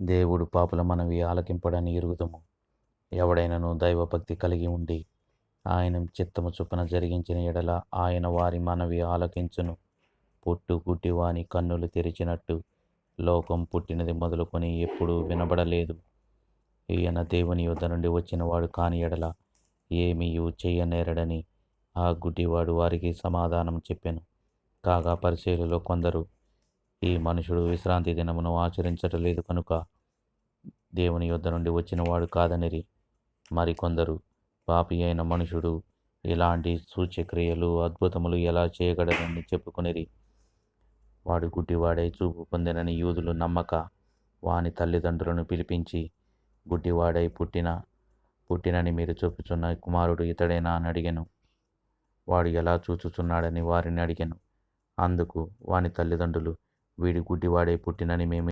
దేవుడు పాపుల మనవి ఆలకింపడని ఎరుగుదము. ఎవడైనను దైవభక్తి కలిగి ఉండి ఆయన చిత్తము చొప్పున జరిగించిన ఎడల ఆయన వారి మనవి ఆలకించును. పుట్టు గుడ్డి వాని కన్నులు తెరిచినట్టు లోకం పుట్టినది మొదలుకొని ఎప్పుడూ వినబడలేదు. ఈయన దేవుని యుద్ధ నుండి వచ్చినవాడు కాని ఎడల ఏమీయు చెయ్యనేరడని ఆ గుడ్డివాడు వారికి సమాధానం చెప్పాను. కాగా పరిశీలిలో కొందరు ఈ మనుషుడు విశ్రాంతి దినమును ఆచరించటలేదు కనుక దేవుని యుద్ధ నుండి వచ్చినవాడు కాదనిరి. మరికొందరు పాపి అయిన మనుషుడు ఇలాంటి సూచ్యక్రియలు అద్భుతములు ఎలా చేయగలరని చెప్పుకొనిరి. వాడు గుడ్డివాడై చూపు పొందినని యూదులు నమ్మక వాని తల్లిదండ్రులను పిలిపించి గుడ్డివాడై పుట్టిన పుట్టినని మీరు చూపుచున్న కుమారుడు ఇతడేనా? అని అడిగాను. వాడు ఎలా చూచుచున్నాడని వారిని అడిగాను. అందుకు వాని తల్లిదండ్రులు వీడి గుడ్డివాడే పుట్టినని మేము